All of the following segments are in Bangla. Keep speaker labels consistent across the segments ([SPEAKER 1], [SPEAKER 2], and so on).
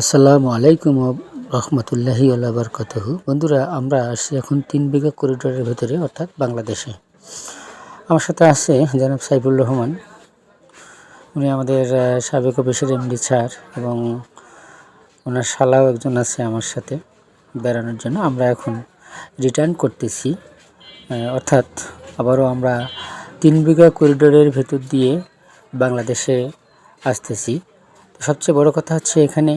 [SPEAKER 1] আসসালামু আলাইকুম রহমতুল্লাহি আল্লাহ বরকাতহু। বন্ধুরা, আমরা আসি এখন তিন বিঘা করিডোরের ভেতরে, অর্থাৎ বাংলাদেশে। আমার সাথে আছে জনাব সাইফুল রহমান। উনি আমাদের সাবেক অফিসের এমডি স্যার এবং ওনার শালাও একজন আছে আমার সাথে বেড়ানোর জন্য। আমরা এখন রিটার্ন করতেছি। অর্থাৎ আবারও আমরা তিন বিঘা করিডোরের ভেতর দিয়ে বাংলাদেশে আসতেছি। সবচেয়ে বড় কথা হচ্ছে এখানে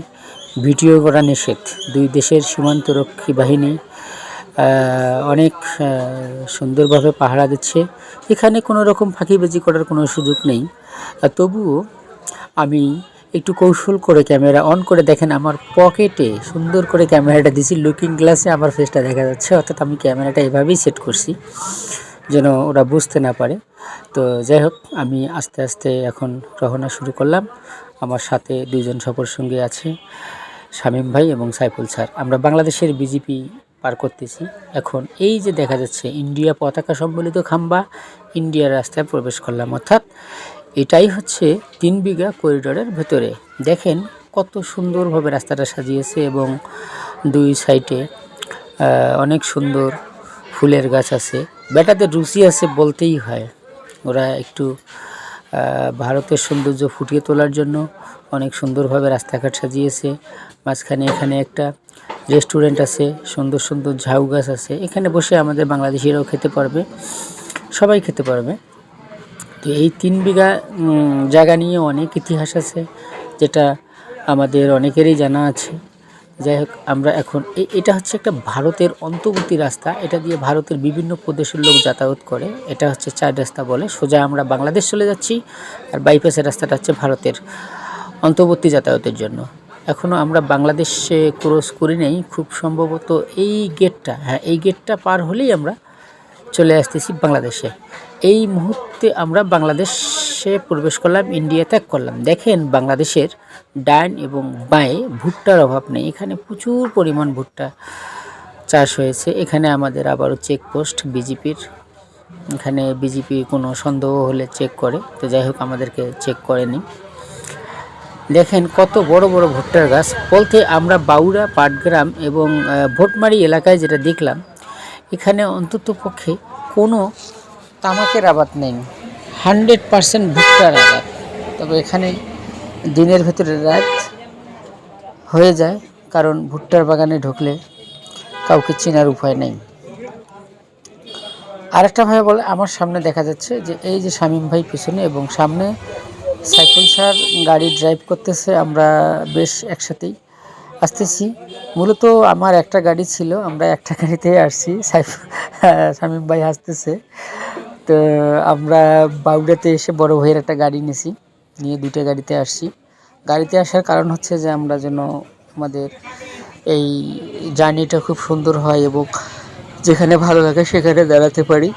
[SPEAKER 1] ভিডিও করা নিষেধ। দুই দেশের সীমান্তরক্ষী বাহিনী অনেক সুন্দরভাবে পাহারা দিচ্ছে। এখানে কোনো রকম ফাঁকিবাজি করার কোনো সুযোগ নেই। তবুও আমি একটু কৌশল করে ক্যামেরা অন করে দেখেন, আমার পকেটে সুন্দর করে ক্যামেরাটা দিছি। লুকিং গ্লাসে আমার ফেসটা দেখা যাচ্ছে, অর্থাৎ আমি ক্যামেরাটা এভাবেই সেট করছি, যেন ওরা বুঝতে না পারে। তো যাই হোক, আমি আস্তে আস্তে এখন রওনা শুরু করলাম। আমার সাথে দুইজন সফর সঙ্গী আছে। শামীম ভাই এবং সাইফুল স্যার। আমরা বাংলাদেশের বিজেপি পার করতেছি। এখন এই যে দেখা যাচ্ছে, ইন্ডিয়া পতাকা সম্বলিত খাম্বা ইন্ডিয়ার রাস্তায় প্রবেশ করলাম। অর্থাৎ এটাই হচ্ছে তিন বিঘা করিডোরের ভেতরে। দেখেন কত সুন্দরভাবে রাস্তাটা সাজিয়েছে এবং দুই সাইডে অনেক সুন্দর ফুলের গাছ আছে। বেটাতে রুচি আছে বলতেই হয়। ওরা একটু ভারতের সৌন্দর্য ফুটিয়ে তোলার জন্য অনেক সুন্দরভাবে রাস্তাঘাট সাজিয়েছে। মাঝখানে এখানে একটা রেস্টুরেন্ট আছে, সুন্দর সুন্দর ঝাউ গাছ আছে। এখানে বসে আমাদের বাংলাদেশিরাও খেতে পারবে, সবাই খেতে পারবে। তো এই তিন বিঘা জায়গা নিয়ে অনেক ইতিহাস আছে, যেটা আমাদের অনেকেরই জানা আছে। যাই হোক আমরা এখন এটা হচ্ছে একটা ভারতের অন্তর্বর্তী রাস্তা। এটা দিয়ে ভারতের বিভিন্ন প্রদেশের লোক যাতায়াত করে। এটা হচ্ছে চার রাস্তা বলে। সোজা আমরা বাংলাদেশ চলে যাচ্ছি আর বাইপাসের রাস্তাটা হচ্ছে ভারতের অন্তর্বর্তী যাতায়াতের জন্য। এখনও আমরা বাংলাদেশে ক্রস করি নেই। খুব সম্ভবত এই গেটটা হ্যাঁ এই গেটটা পার হলেই আমরা চলে আসতেছি বাংলাদেশে। এই মুহূর্তে আমরা বাংলাদেশে প্রবেশ করলাম ইন্ডিয়া ত্যাগ করলাম। দেখেন, বাংলাদেশের ডান এবং বাঁয়ে ভুট্টার অভাব নেই। এখানে প্রচুর পরিমাণ ভুট্টা চাষ হয়েছে। এখানে আমাদের আবারও চেকপোস্ট বিজেপির এখানে বিজেপি কোনো সন্দেহ হলে চেক করে। তো যাই হোক, আমাদেরকে চেক করেনি দেখেন, কত বড় বড় ভুট্টার গাছ। বলতে আমরা বাউরা, পাটগ্রাম এবং ভোটমারি এলাকায় যেটা দেখলাম, এখানে অন্তত পক্ষে কোনো তামাকের আবাদ নেই। হান্ড্রেড পারসেন্ট ভুট্টার আবাদ তবে এখানে দিনের ভেতরে রাত হয়ে যায়, কারণ ভুট্টার বাগানে ঢুকলে কাউকে চেনার উপায় নেই। আরেকটা ভাই বলে, আমার সামনে দেখা যাচ্ছে যে এই যে শামীম ভাই পিছনে এবং সামনে সাইকেল স্যার গাড়ি ড্রাইভ করতেছে, আমরা বেশ একসাথেই আসতেছি। মূলত আমার একটা গাড়ি ছিল, আমরা একটা গাড়িতে আসছি। সাইফ শামীম ভাই আসতেছে। তো আমরা বাউডাতে এসে বড় ভাইয়ের একটা গাড়ি নিয়েছি নিয়ে দুটো গাড়িতে আসছি। গাড়িতে আসার কারণ হচ্ছে যে আমরা যেন আমাদের এই জার্নিটা খুব সুন্দর হয় এবং যেখানে ভালো লাগে সেখানে দাঁড়াতে পারি।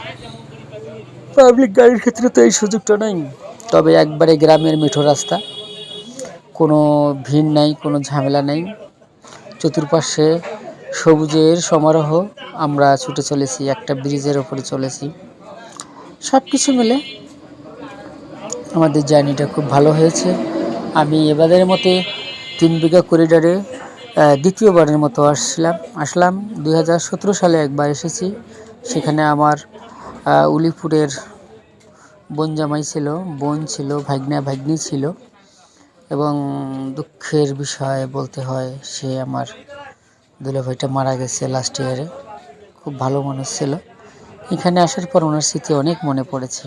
[SPEAKER 1] পাবলিক গাড়ির ক্ষেত্রে তো এই সুযোগটা নাই। তবে একবারে গ্রামের মিঠো রাস্তা। কোনো ভিড় নাই, কোনো ঝামেলা নেই। চতুর্পাশে সবুজের সমারোহ। আমরা ছুটে চলেছি, একটা ব্রিজের ওপরে চলেছি। সব কিছু মিলে আমাদের জার্নিটা খুব ভালো হয়েছে। আমি এবারের মতে তিন বিঘা করিডোরে দ্বিতীয়বারের মতো আসছিলাম আসলাম দু হাজার সতেরো সালে একবার এসেছি। সেখানে আমার উলিপুরের বোন জামাই ছিল, বোন ছিল, ভাগ্না ভাগ্নি ছিল এবং দুঃখের বিষয় বলতে হয়, সে আমার দুলাভাইটা মারা গেছে লাস্ট ইয়ারে খুব ভালো মানুষ ছিল। এখানে আসার পর ওনার স্মৃতি অনেক মনে পড়েছে।